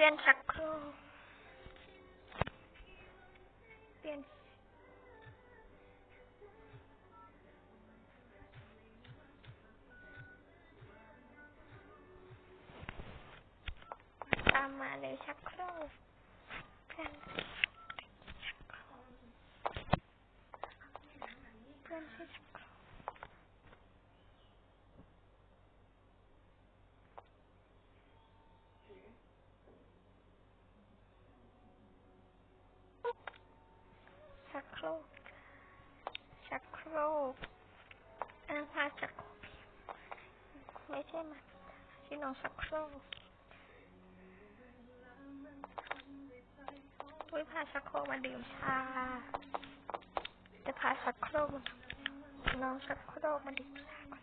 พื่อนชักครกเปลี่ยนตามมาเลยชักครกเพื่อนเพื่อนชื่อชักครกชักโคร กชักโครกอ้าวพาชักโครกไม่ใช่มันชื่อน้องชักโครกอุ้ยพาชักโครกมาดื่มชาจะพาชักโครกมาน้องชักโครกมาดื่มชาก่อน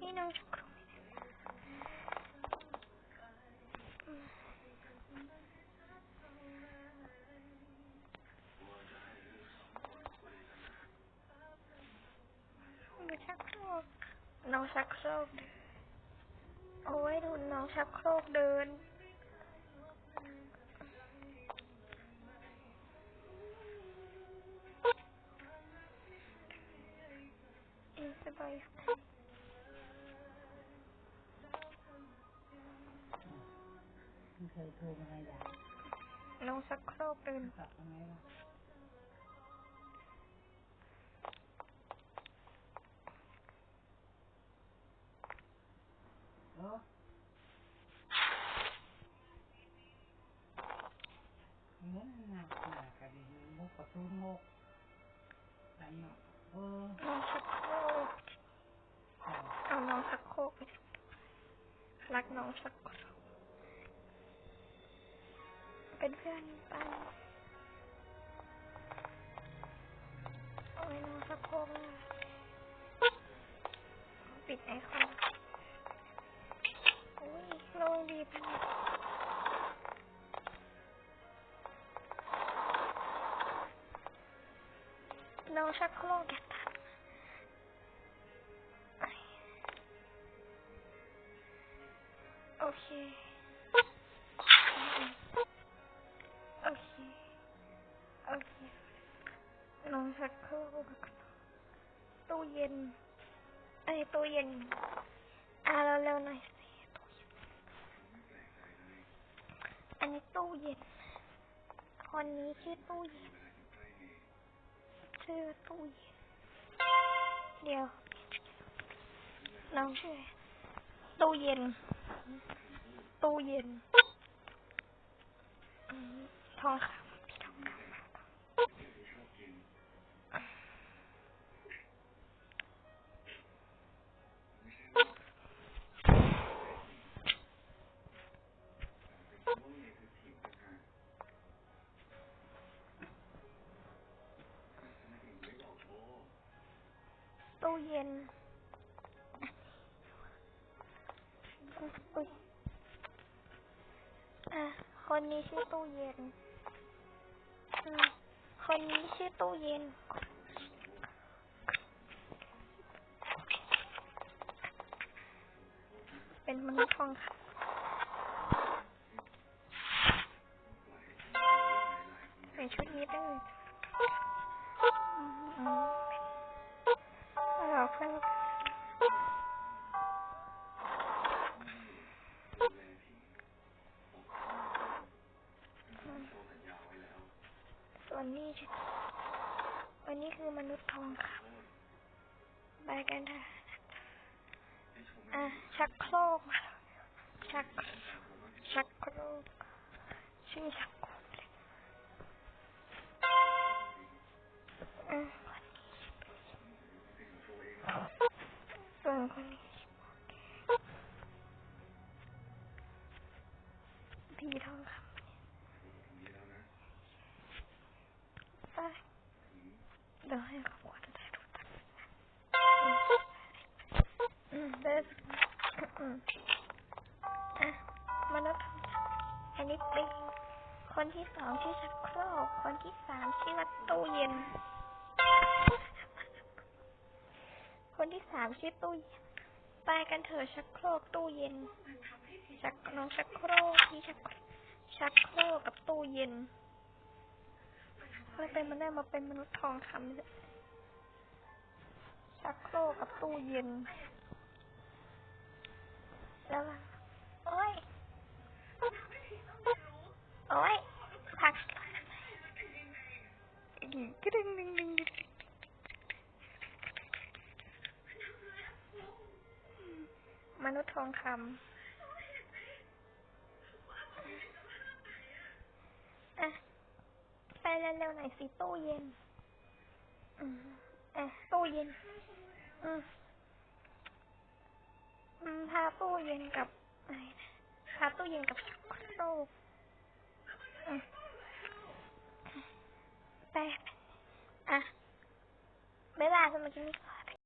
นี่น้องชักโครกอืมดูชักโครก น้องชักโครกโอ้ยดูน้องชักโครกเดิน เอะสบายเคยโทรมาอะไรอย่างน้องชักโครกเดิน กลับมาไหมล่ะเออเงินหนักหนักกันดี มุกประตูงกอะไรเนาะเออน้องชักโครกเอาเอาน้องชักโครกไปรักน้องชักโครกเป็นเพื่อนปันโอ้ยน้องชักโครกปิดไอคอน เค โอเค โอเคน้องชักโครกตู้เย็นไอ้ตู้เย็นอ่าเร็วๆหน่อยสิตู้เย็น อันนี้ตู้เย็น คนนี้ชื่อตู้เย็น ชื่อตู้เย็น เดี๋ยวน้องชื่ออะไร ตู้เย็น ตู้เย็น ทองคำพี่ทองคำตู้เย็น อุ๊ยอะคนนี้ชื่อตู้เย็นคนนี้ชื่อตู้เย็น เป็นมนุษย์ทองคำใส่ชุดนี้ได้เลยอืมอืมเราเพื่อน ส่วนนี้ชื่ออันนี้คือมนุษย์ทองคำไปกันเถอะอะชักโครกชักชักโครกชื่อชักโครกเลยอะส่วนคนนี้ผีทองคำไป เดี๋ยวให้ขาขวัญได้รู้จักอืมเดินอืมอะมนุษย์ทองคำอันนี้เปลิงคนที่สองชื่อชักโครกคนที่สามชื่อว่าตู้เย็น คนที่สามชื่อตู้เย็นไปกันเถอะชักโครกตู้เย็น ชักน้องชักโครกที่ชักชักโครกกับตู้เย็น ม่เป็นมันได้มาเป็นมนุษย์ทองคำเลยชักโครกกับตู้เย็น แล้วโอ้ยโอ้ยพักดึงดึงดึงดึงมนุษย์ทองคำ เร็วๆหน่อยสิตู้เย็นอืมอะตู้เย็นอืมอืมพาตู้เย็นกับพาตู้เย็นกับโซ่อืมไปอะเวลายสมากินนี่ก่อน